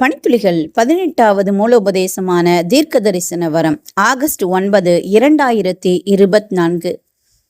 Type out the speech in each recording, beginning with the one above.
பணித்துளிகள் பதினெட்டாவது மூலோபதேசமான தீர்க்க தரிசன வரம் ஆகஸ்ட் ஒன்பது இரண்டாயிரத்தி இருபத்தி நான்கு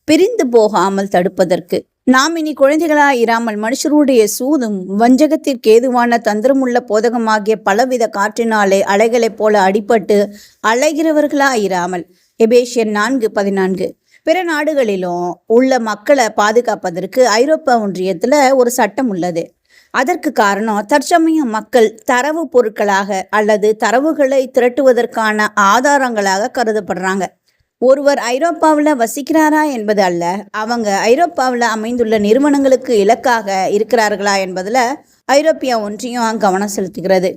பிரிந்து போகாமல் தடுப்பதற்கு நாம் இனி குழந்தைகளாய் இராமல் மனுஷருடைய சூதும் வஞ்சகத்திற்கு ஏதுவான தந்திரமுள்ள போதகமாகிய பலவித காற்றினாலே அலைகளைப் போல அடிபட்டு அலைகிறவர்களாயிராமல் எபேஷியன் நான்கு பதினான்கு. பிற நாடுகளிலும் உள்ள மக்களை பாதுகாப்பதற்கு ஐரோப்பா ஒன்றியத்தில் ஒரு சட்டம் உள்ளது. அதற்கு காரணம் தற்சமயம் மக்கள் தரவு பொருட்களாக அல்லது தரவுகளை திரட்டுவதற்கான ஆதாரங்களாக கருதப்படுறாங்க. ஒருவர் ஐரோப்பாவில் வசிக்கிறாரா என்பது அல்ல அவங்க ஐரோப்பாவில் அமைந்துள்ள நிறுவனங்களுக்கு இலக்காக இருக்கிறார்களா என்பதில் ஐரோப்பிய ஒன்றியம் கவனம் செலுத்துகிறது.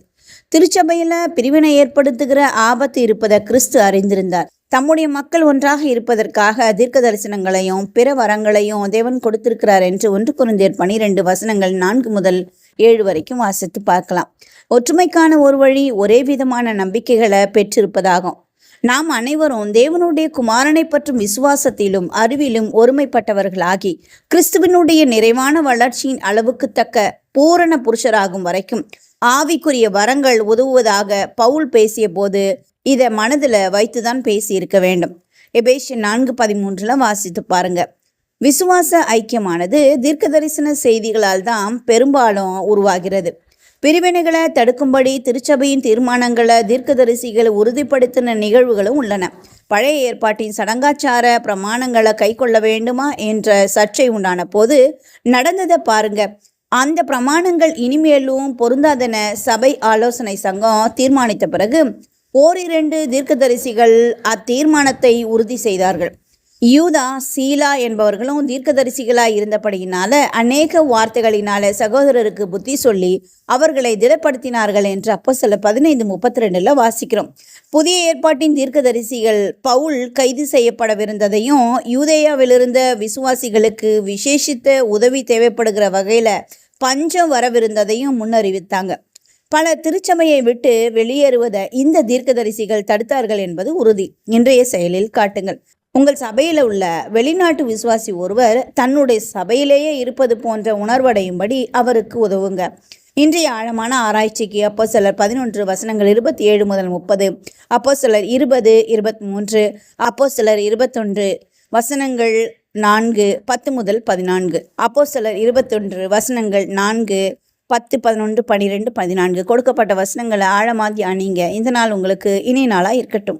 திருச்சபையில் பிரிவினை ஏற்படுத்துகிற ஆபத்து இருப்பதை கிறிஸ்து அறிந்திருந்தார். தம்முடைய மக்கள் ஒன்றாக இருப்பதற்காக தீர்க்க தரிசனங்களையும் பிற வரங்களையும் தேவன் கொடுத்திருக்கிறார் என்று ஒன்று குருந்தேர் பனிரெண்டு வசனங்கள் நான்கு முதல் ஏழு வரைக்கும் வாசித்து பார்க்கலாம். ஒற்றுமைக்கான ஒரு வழி ஒரே விதமான நம்பிக்கைகளை பெற்றிருப்பதாகும். நாம் அனைவரும் தேவனுடைய குமாரனை பற்றும் விசுவாசத்திலும் அறிவிலும் ஒருமைப்பட்டவர்களாகி கிறிஸ்துவனுடைய நிறைவான வளர்ச்சியின் அளவுக்கு தக்க பூரண புருஷராகும் வரைக்கும் ஆவிக்குரிய வரங்கள் உதவுவதாக பவுல் பேசிய போது இதை மனதில் வைத்துதான் பேசி இருக்க வேண்டும். எபேஷன் நான்கு பதிமூன்றில் வாசித்து பாருங்க. விசுவாச ஐக்கியமானது தீர்க்க தரிசன செய்திகளால் தான் பெரும்பாலும் உருவாகிறது. பிரிவினைகளை தடுக்கும்படி திருச்சபையின் தீர்மானங்களை தீர்க்கதரிசிகளை உறுதிப்படுத்தின நிகழ்வுகளும் உள்ளன. பழைய ஏற்பாட்டின் சடங்காச்சார பிரமாணங்களை கை கொள்ள வேண்டுமா என்ற சர்ச்சை உண்டான போது நடந்ததை பாருங்க. அந்த பிரமாணங்கள் இனிமேலும் பொருந்தாதென சபை ஆலோசனை சங்கம் தீர்மானித்த பிறகு ஓரிரண்டு தீர்க்கதரிசிகள் அத்தீர்மானத்தை உறுதி செய்தார்கள். யூதா சீலா என்பவர்களும் தீர்க்கதரிசிகளாய் இருந்தபடியினால அநேக வார்த்தைகளினால சகோதரருக்கு புத்தி சொல்லி அவர்களை திடப்படுத்தினார்கள் என்று அப்போ சில பதினைந்து முப்பத்தி ரெண்டுல வாசிக்கிறோம். புதிய ஏற்பாட்டின் தீர்க்கதரிசிகள் பவுல் கைது செய்யப்படவிருந்ததையும் யூதேயாவிலிருந்த விசுவாசிகளுக்கு விசேஷித்த உதவி தேவைப்படுகிற வகையில் பஞ்சம் வரவிருந்ததையும் முன்னறிவித்தாங்க. பல திருச்சபையை விட்டு வெளியேறுவதை இந்த தீர்க்கதரிசிகள் தடுத்தார்கள் என்பது உறுதி. இன்றைய செயலில் காட்டுங்கள். உங்கள் சபையில் உள்ள வெளிநாட்டு விசுவாசி ஒருவர் தன்னுடைய சபையிலேயே இருப்பது போன்ற உணர்வடையும்படி அவருக்கு உதவுங்க. இன்றைய ஆழமான ஆராய்ச்சிக்கு அப்போ சிலர் பதினொன்று வசனங்கள் இருபத்தி ஏழு முதல் முப்பது அப்போ சிலர் இருபது இருபத்தி மூன்று அப்போ சிலர் இருபத்தொன்று வசனங்கள் நான்கு பத்து முதல் பதினான்கு. அப்போ சிலர் இருபத்தொன்று வசனங்கள் நான்கு பத்து பதினொன்று பன்னிரெண்டு பதினான்கு. கொடுக்கப்பட்ட வசனங்களை ஆழமாக தியானிங்க. இந்த நாள் உங்களுக்கு இனிய நாளாக இருக்கட்டும்.